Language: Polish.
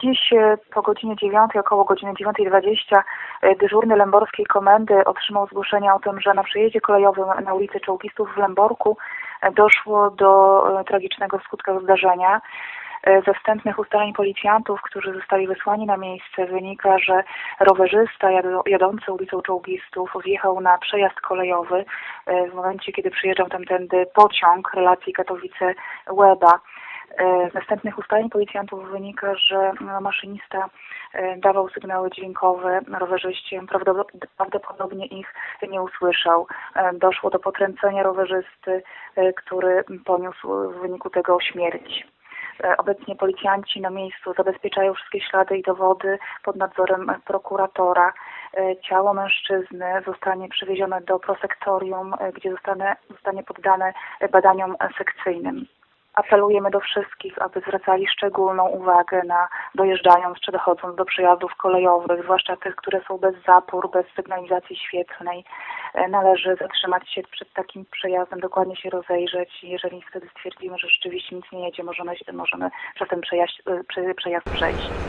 Dziś e, po godzinie 9, około godziny 9.20 e, dyżurny Lęborskiej Komendy otrzymał zgłoszenie o tym, że na przejeździe kolejowym na ulicy Czołgistów w Lęborku e, doszło do tragicznego skutka zdarzenia. E, Ze wstępnych ustaleń policjantów, którzy zostali wysłani na miejsce, wynika, że rowerzysta jadący ulicą Czołgistów wjechał na przejazd kolejowy w momencie, kiedy przyjeżdżał tamtędy pociąg relacji Katowice-Łeba. E, Z następnych ustaleń policjantów wynika, że no, maszynista e, dawał sygnały dźwiękowe rowerzyście, prawdopo- prawdopodobnie ich nie usłyszał. E, Doszło do potrącenia rowerzysty, który poniósł w wyniku tego śmierć. Obecnie policjanci na miejscu zabezpieczają wszystkie ślady i dowody pod nadzorem prokuratora. Ciało mężczyzny zostanie przewiezione do prosektorium, gdzie zostanie, zostanie poddane badaniom sekcyjnym. Apelujemy do wszystkich, aby zwracali szczególną uwagę na dojeżdżając czy dochodząc do przejazdów kolejowych, zwłaszcza tych, które są bez zapór, bez sygnalizacji świetlnej. E, Należy zatrzymać się przed takim przejazdem, dokładnie się rozejrzeć. Jeżeli wtedy stwierdzimy, że rzeczywiście nic nie jedzie, możemy, możemy przez ten przejazd, e, prze- przejazd przejść.